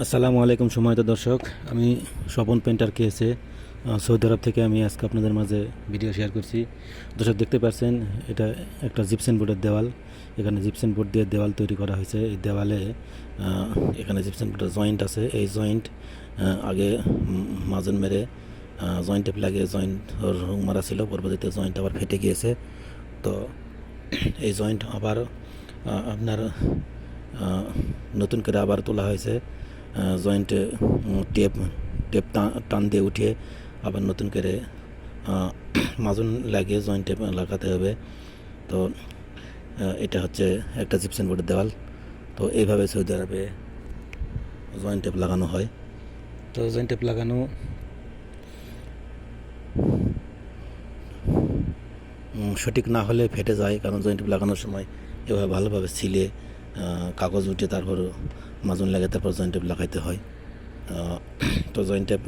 আসসালামু আলাইকুম সময়ত দর্শক। আমি স্বপন পেন্টার কেসে সৌদি আরব থেকে আমি আজকে আপনাদের মাঝে ভিডিও শেয়ার করছি। দর্শক, দেখতে পাচ্ছেন এটা একটা জিপসেন বোর্ডের দেওয়াল। এখানে জিপসেন বোর্ড দিয়ে দেওয়াল তৈরি করা হয়েছে। এই দেওয়ালে এখানে জিপসেন বোর্ডের জয়েন্ট আছে। এই জয়েন্ট আগে মাজন মেরে জয়েন্ট লাগিয়ে জয়েন্ট মারা ছিল। পরবর্তীতে জয়েন্ট আবার ফেটে গিয়েছে। তো এই জয়েন্ট আবার আপনার নতুন করে আবার তোলা হয়েছে। জয়েন্টে টেপ টেপ টান দিয়ে উঠিয়ে আবার নতুন করে মাজন লাগিয়ে জয়েন্ট টেপ লাগাতে হবে। তো এটা হচ্ছে একটা জিপসেন বোর্ডের দেওয়াল। তো এইভাবে সৌদি আরবে জয়েন্ট টেপ লাগানো হয়। তো জয়েন্ট টেপ লাগানো সঠিক না হলে ফেটে যায়, কারণ জয়েন্ট টেপ লাগানোর সময় এভাবে ভালোভাবে ছিলে কাগজ উঠে তারপর মাজন লাগে, তারপর জয়েন্ট টেপ লাগাইতে হয়। তো জয়েন্ট টেপ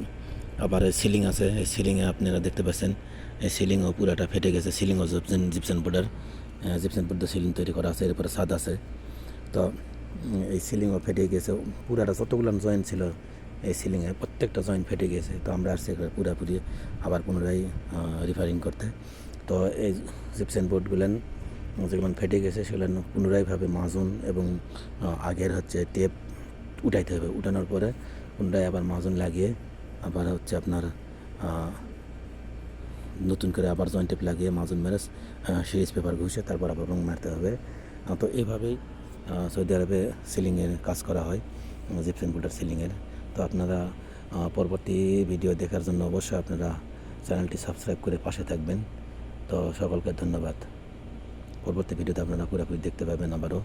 আবার সিলিং আছে, এই সিলিংয়ে আপনারা দেখতে পাচ্ছেন, এই সিলিংও পুরাটা ফেটে গেছে। সিলিংও জিপসেন জিপসেন বোর্ডের জিপসেন বোর্ডের সিলিং তৈরি করা আছে এরপরে ছাদ আছে। তো এই সিলিংও ফেটে গেছে। পুরাটা যতগুলো জয়েন্ট ছিল, এই সিলিংয়ে প্রত্যেকটা জয়েন্ট ফেটে গেছে। তো আমরা আসছি পুরাপুরি আবার পুনরায় রিফারিং করতে। তো এই জিপসেন বোর্ডগুলো যেগুলো ফেটে গেছে, সেগুলো পুনরায়ভাবে মাজন এবং আগের হচ্ছে টেপ উঠাইতে হবে। উঠানোর পরে পুনরায় আবার মাজন লাগিয়ে আবার হচ্ছে আপনার নতুন করে আবার জয়েন্ট টেপ লাগিয়ে মাজন মেরে সিরিজ পেপার ঘুষে তারপর আবার রং মারতে হবে। তো এইভাবেই সৌদি আরবে সিলিংয়ের কাজ করা হয় জিপসেন বোল্ডার সিলিংয়ের তো আপনারা পরবর্তী ভিডিও দেখার জন্য অবশ্যই আপনারা চ্যানেলটি সাবস্ক্রাইব করে পাশে থাকবেন। তো সকলকে ধন্যবাদ। পরবর্তী ভিডিওতে আপনারা পুরোপুরি দেখতে পাবেন আবারও।